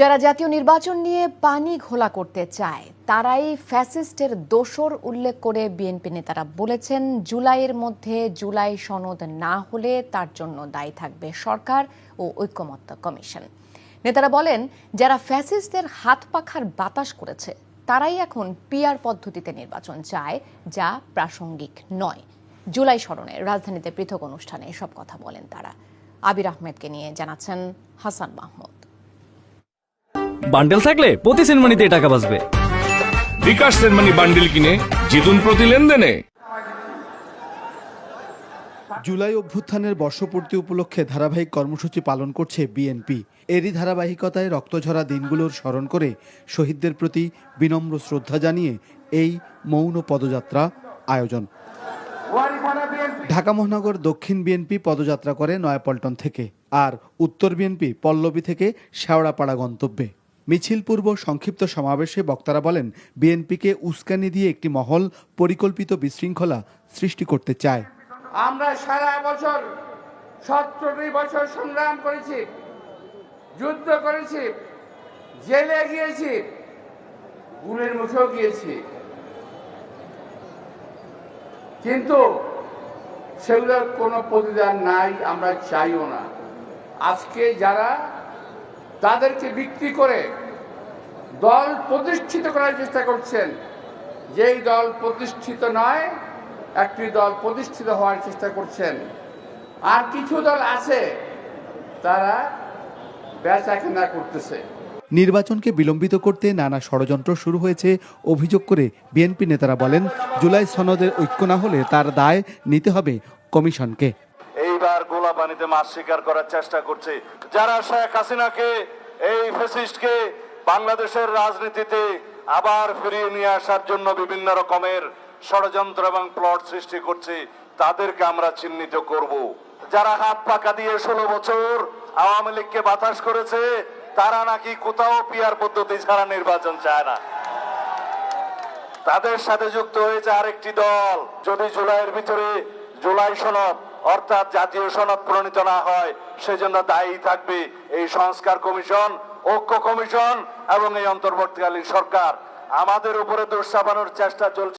যারা জাতীয় নির্বাচন নিয়ে পানি ঘোলা করতে চায়, তারাই ফ্যাসিস্টের দোসর উল্লেখ করে বিএনপি নেতারা বলেছেন, জুলাইয়ের মধ্যে জুলাই সনদ না হলে তার জন্য দায়ী থাকবে সরকার ও ঐক্যমত্য কমিশন। নেতারা বলেন, যারা ফ্যাসিস্টদের হাত পাখার বাতাস করেছে, তারাই এখন পিআর পদ্ধতিতে নির্বাচন চায়, যা প্রাসঙ্গিক নয়। জুলাই স্মরণে রাজধানীতে পৃথক অনুষ্ঠানে এসব কথা বলেন তারা। আবির আহমেদকে নিয়ে জানাচ্ছেন হাসান মাহমুদ। বান্ডেল থাকলে প্রতি সেনমানিতে টাকা বাঁচবে। বিকাশ সেনমানি বান্ডিল কিনে জিতুন প্রতি লেনদেনে। জুলাই অভ্যুত্থানের বর্ষপূর্তি উপলক্ষে ধারাবাহিক কর্মসূচি পালন করছে বিএনপি এরই ধারাবাহিকতায় রক্তঝরা দিনগুলোর স্মরণ করে শহীদদের প্রতি বিনম্র শ্রদ্ধা জানিয়ে এই মৌন পদযাত্রা আয়োজন। ঢাকা মহানগর দক্ষিণ বিএনপি পদযাত্রা করে নয়াপল্টন থেকে আর উত্তর বিএনপি পল্লবী থেকে শেওড়াপাড়া গন্তব্যে। মিছিল পূর্ব সংক্ষিপ্ত সমাবেশে বক্তারা বলেন, বিএনপিকে উস্কানি দিয়ে একটি মহল পরিকল্পিত বিশৃঙ্খলা সৃষ্টি করতে চায়। আমরা সারা বছর সতেরোটি বছর সংগ্রাম করেছি, যুদ্ধ করেছি, জেলে গিয়েছি, গুলের মুখেও গিয়েছি। কিন্তু সেগুলোর কোনো প্রতিদান নাই, আমরা চাইও না। আজকে যারা তাদেরকে বিক্রি করে দল প্রতিষ্ঠিত করার চেষ্টা করছেন। যেই দল প্রতিষ্ঠিত নয়, একটি দল প্রতিষ্ঠিত হওয়ার চেষ্টা করছেন। আর কিছু দল আছে, তারা বেচা কেনা করতেছে। নির্বাচনকে বিলম্বিত করতে নানা ষড়যন্ত্র শুরু হয়েছে, অভিযোগ করে বিএনপি নেতারা বলেন, জুলাই সনদের ঐক্য না হলে তার দায় নিতে হবে কমিশনকে। এইবার গোলা পানিতে মাছ শিকার করার চেষ্টা করছে। যারা শেখ হাসিনাকে, এই ফেসিস্টকে বাংলাদেশের রাজনীতিতে আবার ফিরিয়ে নিয়ে আসার জন্য বিভিন্ন রকমের ষড়যন্ত্র এবং প্লট সৃষ্টি করছে, তাদেরকে আমরা চিহ্নিত করব। যারা হাত পাকা দিয়ে ষোলো বছর আওয়ামী লীগকে বাতাস করেছে, তারা নাকি কোথাও পিয়ার পদ্ধতি ছাড়া নির্বাচন চায় না। তাদের সাথে যুক্ত হয়েছে আরেকটি দল। যদি জুলাইয়ের ভিতরে জুলাই সনদ অর্থাৎ জাতীয় সনদ প্রণীত না হয়, সেজন্য দায়ী থাকবে এই সংস্কার কমিশন, ঐক্য কমিশন এবং এই অন্তর্বর্তীকালীন সরকার। আমাদের উপরে দোষ চাপানোর চেষ্টা চলছে।